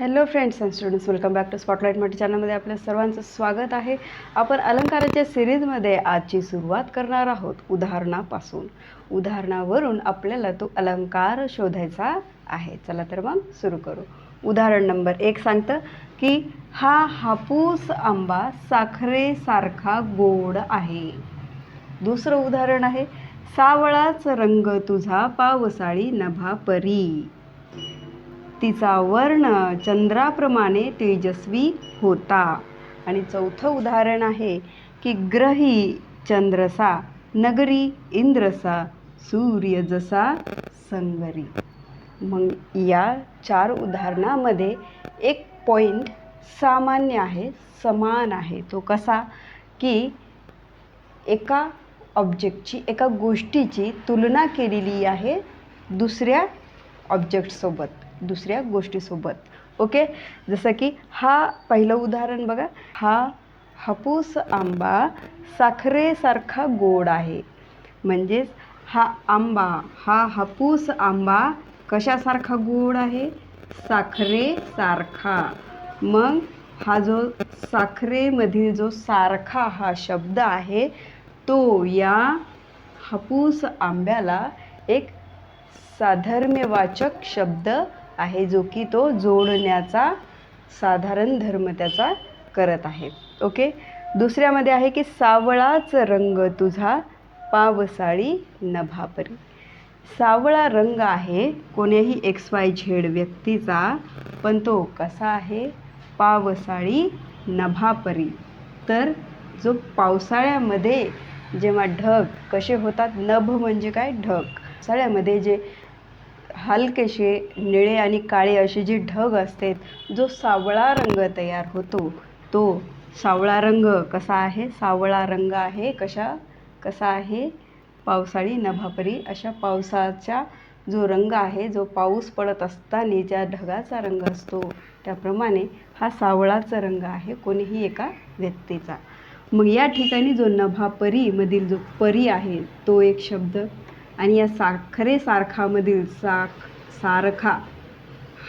Hello friends and students welcome back to Spotlight Marathi चॅनलमध्ये आपल्या सर्वांचं स्वागत आहे. आपण अलंकाराच्या सिरीजमध्ये आजची सुरुवात करणार आहोत उदाहरणापासून. उदाहरणावरून आपल्याला तो अलंकार शोधायचा आहे. चला तर मग सुरू करू. उदाहरण नंबर एक सांगतं की हा हापूस आंबा साखरेसारखा गोड आहे. दुसरं उदाहरण आहे सावळाच रंग तुझा पावसाळी नभा परी. तिचा वर्ण चंद्राप्रमाणे तेजस्वी होता. आणि चौथं उदाहरण आहे की ग्रही चंद्रसा नगरी इंद्रसा सूर्य जसा संगरी. मग या चार उदाहरणामध्ये एक पॉईंट सामान्य आहे समान आहे. तो कसा? की एका ऑब्जेक्टची एका गोष्टीची तुलना केलेली आहे दुसऱ्या ऑब्जेक्टसोबत दुसऱ्या गोष्टीसोबत. ओके जसं की हा पहिलं उदाहरण बघा. हा हापूस आंबा साखरेसारखा गोड आहे. म्हणजेच हा आंबा हा हापूस आंबा कशासारखा गोड आहे? साखरेसारखा. मग हा जो साखरेमधील जो सारखा हा शब्द आहे तो या हापूस आंब्याला एक साधर्म्यवाचक शब्द आहे जो की तो जोडण्याचा साधारण धर्म त्याचा करत आहे. ओके? दुसऱ्यामध्ये आहे की सावळाच रंग तुझा पावसाळी नभापरी. सावळा रंग आहे कोणीही एक्स वाय झेड व्यक्तीचा पण तो कसा आहे? पावसाळी नभापरी. तर जो पावसाळ्यामध्ये जेव्हा ढग कसे होतात? नभ म्हणजे काय? ढग. पावसाळ्यामध्ये जे हलकेसे निळे आणि काळे असे जे ढग असतात जो सावळा रंग तयार होतो. तो सावळा रंग कसा आहे? सावळा रंग आहे कशा? कसा आहे? पावसाळी नभापरी अशा पावसाचा जो रंग आहे जो पाऊस पडत असताना ज्या ढगाचा रंग असतो त्याप्रमाणे हा सावळाचा रंग आहे कोणीही एका व्यक्तीचा. मग या ठिकाणी जो नभापरीमधील जो परी आहे तो एक शब्द आणि या साखरे सारखामधील साख सारखा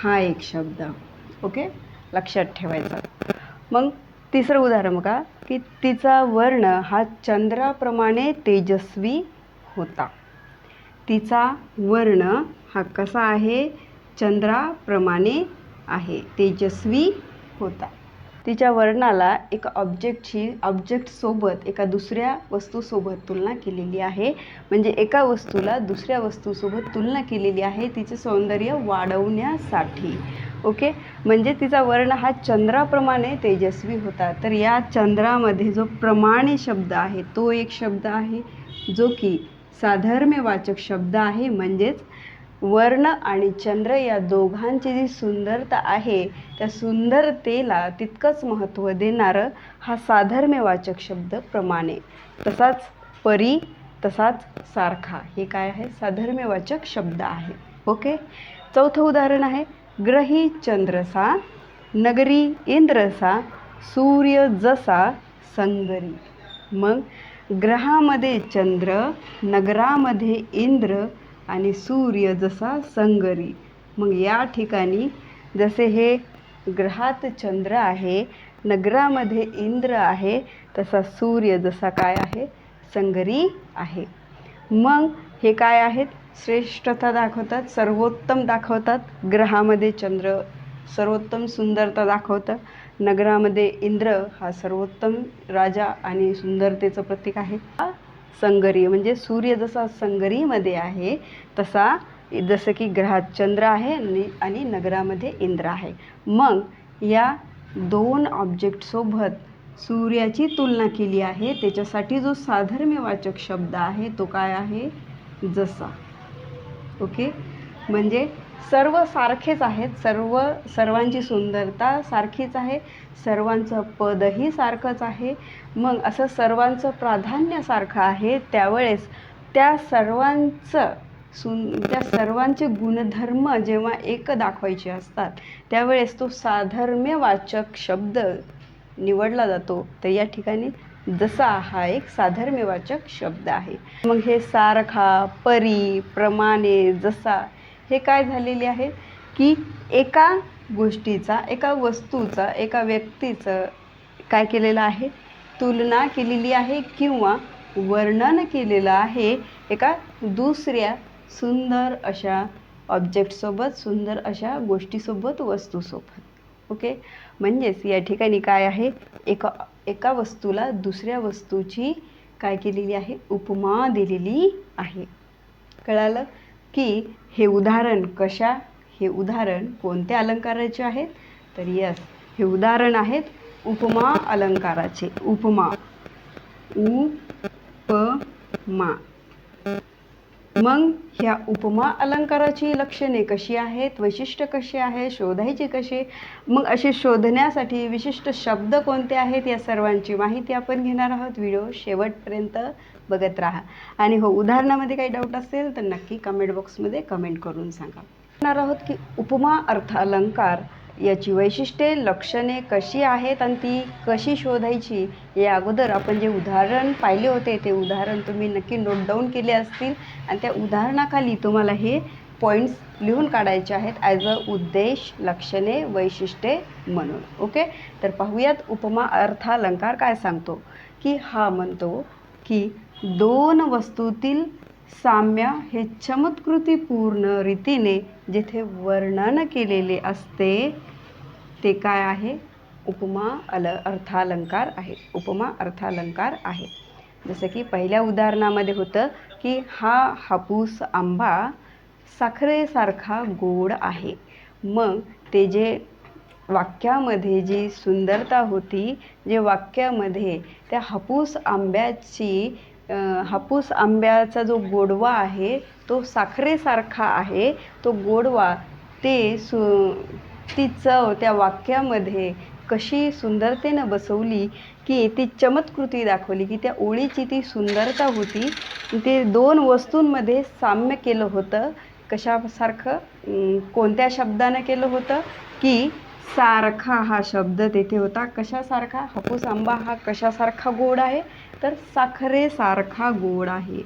हा एक शब्द. ओके? लक्षात ठेवायचा. मग तिसरं उदाहरण बघा की तिचा वर्ण हा चंद्राप्रमाणे तेजस्वी होता. तिचा वर्ण हा कसा आहे? चंद्राप्रमाणे आहे तेजस्वी होता. तिच्या वर्णाला एका ऑब्जेक्टची ऑब्जेक्टसोबत एका दुसऱ्या वस्तूसोबत तुलना केलेली आहे. म्हणजे एका वस्तूला दुसऱ्या वस्तूसोबत तुलना केलेली आहे तिचे सौंदर्य वाढवण्यासाठी. ओके म्हणजे तिचा वर्ण हा चंद्राप्रमाणे तेजस्वी होता. तर या चंद्रामध्ये जो प्रमाणे शब्द आहे तो एक शब्द आहे जो की साधर्म्यवाचक शब्द आहे म्हणजेच वर्ण आणि चंद्र या दोघांची जी सुंदरता आहे त्या सुंदरतेला तितकंच महत्त्व देणारं हा साधर्म्यवाचक शब्द प्रमाणे. तसाच परी तसाच सारखा हे काय आहे? साधर्म्यवाचक शब्द आहे. ओके? चौथं उदाहरण आहे. ग्रही चंद्रसा नगरी इंद्रसा सूर्य जसा संगरी. मग ग्रहामध्ये चंद्र नगरामध्ये इंद्र आणि सूर्य जसा संगरी. मग या ठिकाणी जसे हे ग्रहात चंद्र आहे नगरामध्ये इंद्र आहे तसा सूर्य जसा काय आहे? संगरी आहे. मग हे काय आहेत? श्रेष्ठता दाखवतात सर्वोत्तम दाखवतात. ग्रहामध्ये चंद्र सर्वोत्तम सुंदरता दाखवतं. नगरामध्ये इंद्र हा सर्वोत्तम राजा आणि सुंदरतेचं प्रतीक आहे. संगरी म्हणजे सूर्य जसा संगरीमध्ये आहे तसा जसं की ग्रहात चंद्र आहे आणि आणि नगरामध्ये इंद्र आहे. मग या दोन ऑब्जेक्टसोबत सूर्याची तुलना केली आहे त्याच्यासाठी जो साधर्म्यवाचक शब्द आहे तो काय आहे? जसा. ओके? म्हणजे सर्व सारखेच आहेत सर्व सर्वांची सुंदरता सारखीच आहे सर्वांचं पदही सारखंच आहे. मग असं सर्वांचं प्राधान्य सारखं आहे त्यावेळेस त्या सर्वांचं सुन त्या सर्वांचे गुणधर्म जेव्हा एक दाखवायचे असतात त्यावेळेस तो साधर्म्यवाचक शब्द निवडला जातो. तर या ठिकाणी जसा हा एक साधर्म्यवाचक शब्द आहे. मग हे सारखा परी प्रमाणे जसा हे काय झालेले आहे? की एका गोष्टीचा एका वस्तूचा एका व्यक्तीचं काय केलेलं आहे? तुलना केलेली आहे किंवा वर्णन केलेलं आहे एका दुसऱ्या सुंदर अशा ऑब्जेक्टसोबत सुंदर अशा गोष्टीसोबत वस्तूसोबत. ओके म्हणजेच या ठिकाणी काय आहे? एका एका वस्तूला दुसऱ्या वस्तूची काय केलेली आहे? उपमा दिलेली आहे. कळालं? की हे उदाहरण कशा हे उदाहरण कोणत्या अलंकाराचे आहेत? तर यस हे उदाहरण आहेत उपमा अलंकाराचे. उपमा उपमा. मग ह्या उपमा अलंकाराची लक्षणे कशी आहेत? वैशिष्ट्य कशी आहे? शोधायची कशी मग असे शोधण्यासाठी विशिष्ट शब्द कोणते आहेत? या सर्वांची माहिती आपण घेणार आहोत. व्हिडिओ शेवटपर्यंत बघत राहा. आणि हो उदाहरणामध्ये काही डाऊट असेल तर नक्की कमेंट बॉक्समध्ये कमेंट करून सांगा. म्हणणार आहोत की उपमा अर्थ अलंकार याची वैशिष्ट्ये लक्षणे कशी आहेत आणि ती कशी शोधायची या अगोदर आपण जे उदाहरण पाहिले होते ते उदाहरण तुम्ही नक्की नोट डाऊन केले असतील. आणि त्या उदाहरणाखाली तुम्हाला हे पॉईंट्स लिहून काढायचे आहेत ॲज अ उद्देश लक्षणे वैशिष्ट्ये म्हणून. ओके तर पाहूयात उपमा अर्थालंकार काय सांगतो? की हा म्हणतो की दोन वस्तूतील साम्य हे चमत्कृतीपूर्ण रीतीने जेथे वर्णन केलेले असते ते काय आहे? उपमा अल अर्थालंकार आहे. उपमा अर्थालंकार आहे. जसं की पहिल्या उदाहरणामध्ये होतं की हा हापूस आंबा साखरेसारखा गोड आहे. मग ते जे वाक्यामध्ये जी सुंदरता होती जे वाक्यामध्ये त्या हापूस आंब्याची हापूस आंब्याचा जो गोडवा आहे तो साखरेसारखा आहे. तो गोडवा ते सु ती चव त्या वाक्यामध्ये कशी सुंदरतेनं बसवली की ती चमत्कृती दाखवली की त्या ओळीची ती सुंदरता होती. ते दोन वस्तूंमध्ये साम्य केलं होतं. कशासारखं? कोणत्या शब्दानं केलं होतं? की सारखा हा शब्द तेथे होता. कशासारखा? हापूस आंबा हा कशासारखा गोड आहे? तर साखरेसारखा गोड आहे.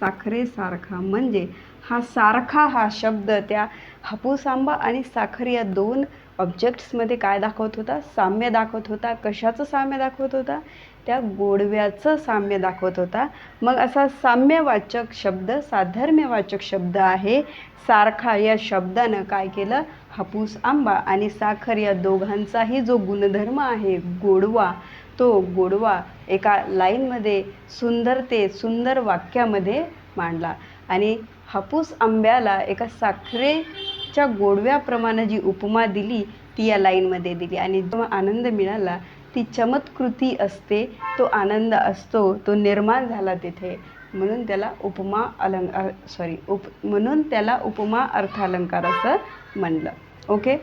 साखरेसारखा म्हणजे हा सारखा हा शब्द त्या हापूस आंबा आणि साखर या दोन ऑब्जेक्ट्समध्ये काय दाखवत होता? साम्य दाखवत होता. कशाचं साम्य दाखवत होता? त्या गोडव्याचं साम्य दाखवत होता. मग असा साम्यवाचक शब्द साधर्म्यवाचक शब्द आहे. सारखा या शब्दानं काय केलं? हापूस आंबा आणि साखर या दोघांचाही जो गुणधर्म आहे गोडवा तो गोडवा एका लाईनमध्ये सुंदरते सुंदर वाक्यामध्ये मांडला. आणि हापूस आंब्याला एका साखरेच्या गोडव्याप्रमाणे जी उपमा दिली ती या लाईनमध्ये दिली. आणि जो आनंद मिळाला ती चमत्कृती असते तो आनंद असतो तो निर्माण झाला तिथे. म्हणून त्याला उपमा अलंकार सॉरी उप म्हणून त्याला उपमा अर्थालंकार असं म्हणलं. ओके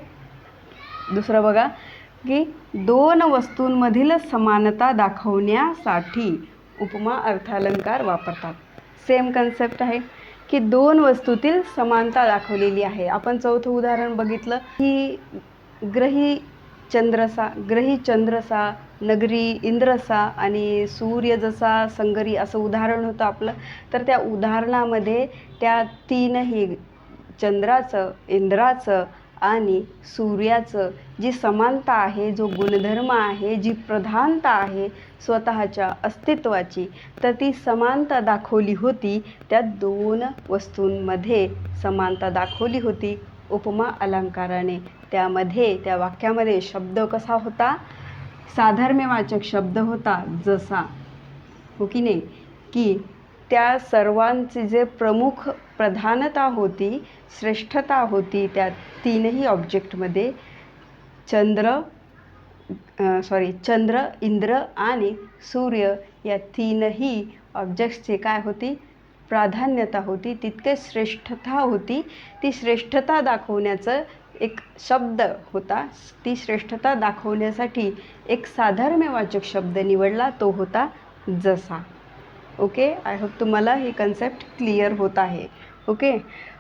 दुसरं बघा की दोन वस्तूंमधील समानता दाखवण्यासाठी उपमा अर्थालंकार वापरतात. सेम कन्सेप्ट आहे की दोन वस्तूतील समानता दाखवलेली आहे. आपण चौथं उदाहरण बघितलं की ग्रही चंद्रसा ग्रही चंद्रसा नगरी इंद्रसा आणि सूर्य जसा संगरी असं उदाहरण होतं आपलं तर त्या उदाहरणामध्ये त्या तीनही चंद्राचं इंद्राचं आणि सूर्याचं जी समानता आहे जो गुणधर्म आहे जी प्रधानता आहे स्वतःच्या अस्तित्वाची तर ती समानता दाखवली होती. त्या दोन वस्तूंमध्ये समानता दाखवली होती. उपमा अलंकाराने. त्यामध्ये त्या वाक्यामध्ये शब्द कसा होता? साधर्म्यवाचक शब्द होता जसा. हो की नाही? की त्या सर्वांची जे प्रमुख प्रधानता होती श्रेष्ठता होती त्या तीनही ऑब्जेक्टमध्ये चंद्र सॉरी चंद्र इंद्र आणि सूर्य या तीनही ऑब्जेक्ट्सची काय होती? प्राधान्यता होती तितके श्रेष्ठता होती. ती श्रेष्ठता दाखवण्याचं एक शब्द होता. ती श्रेष्ठता दाखवण्यासाठी एक साधर्म्यवाचक शब्द निवडला तो होता जसा. ओके? आय होप तुम्हाला ही कन्सेप्ट क्लिअर होत आहे. ओके?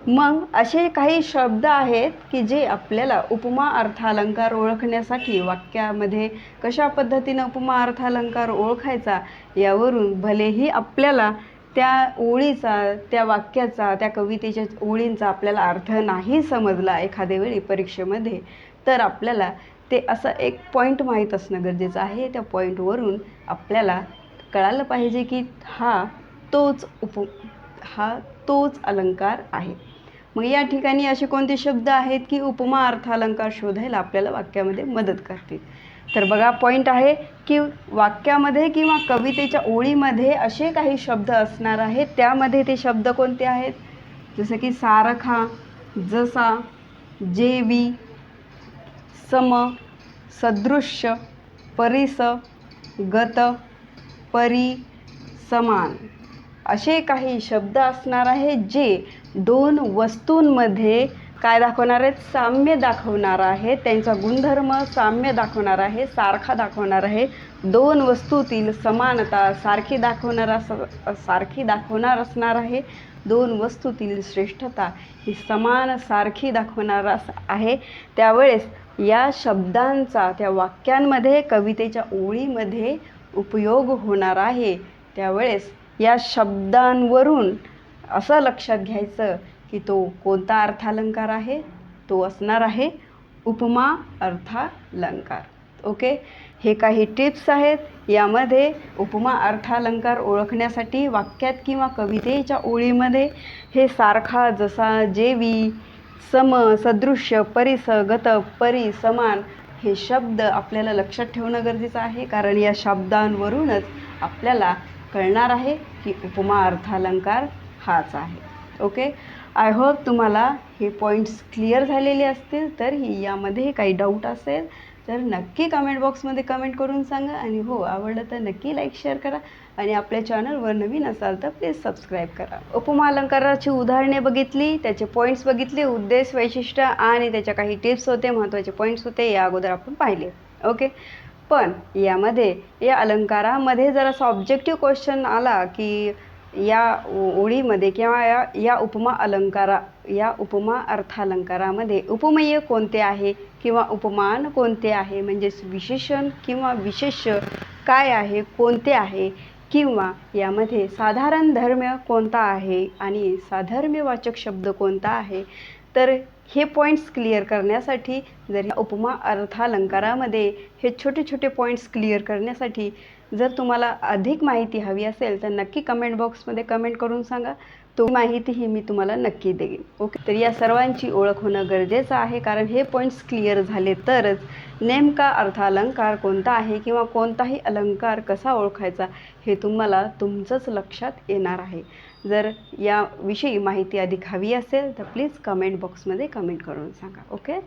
मग असे काही शब्द आहेत की जे आपल्याला उपमा अर्थालंकार ओळखण्यासाठी वाक्यामध्ये कशा पद्धतीनं उपमा अर्थालंकार ओळखायचा यावरून भलेही आपल्याला त्या ओळीचा त्या वाक्याचा त्या कवितेच्या ओळींचा आपल्याला अर्थ नाही समजला एखाद्या वेळी परीक्षेमध्ये तर आपल्याला ते असं एक पॉईंट माहीत असणं गरजेचं आहे. त्या पॉईंटवरून आपल्याला कळालं पाहिजे की हा तोच उप हा तोच अलंकार आहे. मग या ठिकाणी असे कोणते शब्द आहेत की उपमा अर्थालंकार शोधायला आपल्याला वाक्यामध्ये मदत करतील? तर बघा पॉईंट आहे की वाक्यामध्ये किंवा कवितेच्या ओळीमध्ये असे काही शब्द असणार आहेत. त्यामध्ये ते शब्द कोणते आहेत? जसं की सारखा जसा जेवी सम सदृश्य परिस गत परी समान. असे काही शब्द असणार आहेत जे दोन वस्तूंमध्ये काय दाखवणार आहेत? साम्य दाखवणार आहे. त्यांचा गुणधर्म साम्य दाखवणार आहे सारखा दाखवणार आहे. दोन वस्तूतील समानता सारखी दाखवणार अस सारखी दाखवणार असणार आहे. दोन वस्तूतील श्रेष्ठता ही समान सारखी दाखवणार अस आहे. त्यावेळेस या शब्दांचा त्या वाक्यांमध्ये कवितेच्या ओळीमध्ये उपयोग होणार आहे. त्यावेळेस या शब्दांवरून असं लक्षात घ्यायचं की तो कोणता अर्थालंकार आहे? तो असणार आहे उपमा अर्थालंकार. ओके? हे काही टिप्स आहेत. यामध्ये उपमा अर्थालंकार ओळखण्यासाठी वाक्यात किंवा कवितेच्या ओळीमध्ये हे सारखा जसा जेवी सम सदृश्य परिस गत परी समान हे शब्द आपल्याला लक्षात ठेवणं गरजेचं आहे. कारण या शब्दांवरूनच आपल्याला कळणार आहे की उपमा अर्थालंकार हाच आहे. ओके? आय होप तुम्हाला हे पॉईंट्स क्लिअर झालेले असतील तर ही यामध्ये काही डाऊट असेल तर नक्की कमेंट बॉक्समध्ये कमेंट करून सांगा. आणि हो आवडलं तर नक्की लाईक शेअर करा. आणि आपल्या चॅनलवर नवीन असाल तर प्लीज सबस्क्राईब करा. उपमा अलंकाराची उदाहरणे बघितली त्याचे पॉईंट्स बघितले उद्देश वैशिष्ट्य आणि त्याच्या काही टिप्स होते महत्त्वाचे पॉईंट्स होते या अगोदर आपण पाहिले. ओके पण यामध्ये या अलंकारामध्ये जरासा ऑब्जेक्टिव्ह क्वेश्चन आला की या ओळीमध्ये किंवा या या उपमा अलंकारा या उपमा अर्थालंकारामध्ये उपमेय कोणते आहे किंवा उपमान कोणते आहे? म्हणजेच विशेषण किंवा विशेष काय आहे कोणते आहे? किंवा यामध्ये साधारण धर्म कोणता आहे आणि साधर्म्यवाचक शब्द कोणता आहे? तर हे पॉईंट्स क्लिअर करण्यासाठी जर उपमा अर्थालंकारामध्ये हे छोटे छोटे पॉईंट्स क्लिअर करण्यासाठी जर तुम्हाला अधिक माहिती हवी असेल तर नक्की कमेंट बॉक्समध्ये कमेंट करून सांगा. तो माहिती ही मी तुम्हाला नक्की देईन. ओके तर या सर्वांची ओळख होणं गरजेचं आहे कारण हे पॉईंट्स क्लिअर झाले तरच नेमका अर्थालंकार कोणता आहे किंवा कोणताही अलंकार कसा ओळखायचा हे तुम्हाला तुमचंच लक्षात येणार आहे. जर याविषयी माहिती अधिक हवी असेल तर प्लीज कमेंट बॉक्समध्ये कमेंट करून सांगा. ओके